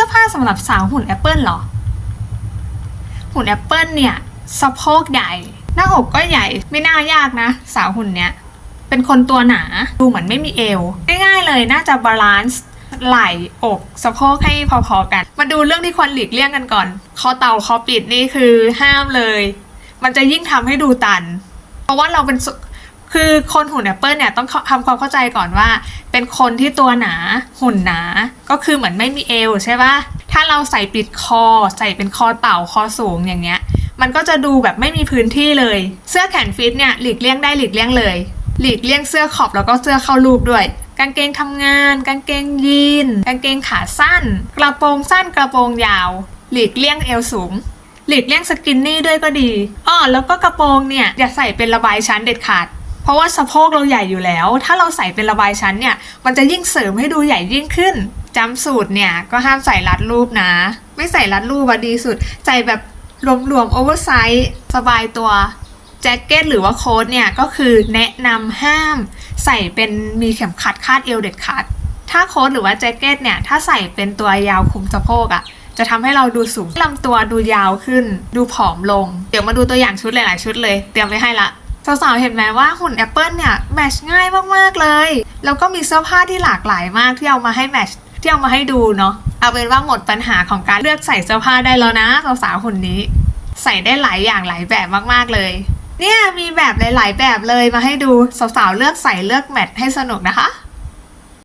สื้อผ้าสำหรับสาวหุ่นแอปเปิลหรอ หุ่นแอปเปิลเนี่ยสะโพกใหญ่ หน้าอกก็ใหญ่ไม่น่ายากนะ สาวหุ่นเนี้ยเป็นคนตัวหนาดูเหมือนไม่มีเอว ง่ายๆเลยน่าจะบาลานซ์ไหล่อกสะโพกให้พอๆกัน มาดูเรื่องที่ควรหลีกเลี่ยงกันก่อน คอเต่าคอปิดนี่คือห้ามเลย มันจะยิ่งทำให้ดูตัน เพราะว่าเราเป็น คือคนหุ่นแอปเปิลเนี่ยต้องเข้าทำความเข้าใจก่อนว่า เป็นคนที่ตัวหนาหุ่นหนา ก็คือเหมือนไม่มีเอวใช่ปะถ้าเราใส่ปิดคอ ใส่เป็นคอเต่าคอสูงอย่างเงี้ย มันก็จะดูแบบไม่มีพื้นที่เลย เสื้อแขนฟิตเนี่ยหลีกเลี่ยงได้หลีกเลี่ยงเลย หลีกเลี่ยงเสื้อขอบแล้วก็เสื้อเข้ารูปด้วยกางเกงทำงาน กางเกงยีน กางเกงขาสั้น กระโปรงสั้นกระโปรงยาว หลีกเลี่ยงเอวสูง หลีกเลี่ยงสกินนี่ด้วยก็ดี อ้อแล้วก็กระโปรงเนี่ยอย่าใส่เป็นระบายชั้นเด็ดขาด เพราะว่าสะโพกเราใหญ่อยู่แล้ว ถ้าเราใส่เป็นระบายชั้นเนี่ย มันจะยิ่งเสริมให้ดูใหญ่ยิ่งขึ้นจำสูตรเนี่ยก็ห้ามใส่รัดรูปนะ ไม่ใส่รัดรูปอะดีสุด ใส่แบบรวมๆโอเวอร์ไซส์สบายตัวแจ็คเก็ตหรือว่าโค้ทเนี่ยก็คือแนะนำห้าม ใส่เป็นมีเข็มขัดคาดเอวเด็ดขาดถ้าโค้ทหรือว่าแจ็คเก็ตเนี่ยถ้าใส่เป็นตัวยาวคลุมสะโพกอะ่ะจะทำให้เราดูสูงลำตัวดูยาวขึ้น ดูผอมลง เดี๋ยวมาดูตัวอย่างชุดหลาย ๆ ชุดเลย เตรียมไว้ให้ละ สาวๆ เห็นไหมว่าหุ่นแอปเปิลเนี่ยแมชง่ายมากๆเลย แล้วก็มีเสื้อผ้าที่หลากหลายมากที่เอามาให้แมชที่เอามาให้ดูเนาะเอาเป็นว่าหมดปัญหาของการเลือกใส่เสื้อผ้าได้แล้วนะสาวๆหุ่นนี้ ใส่ได้หลายอย่างหลายแบบมากๆเลย เนี่ยมีแบบหลายๆแบบเลยมาให้ดูสาวๆเลือกใส่เลือกแมทให้สนุกนะคะ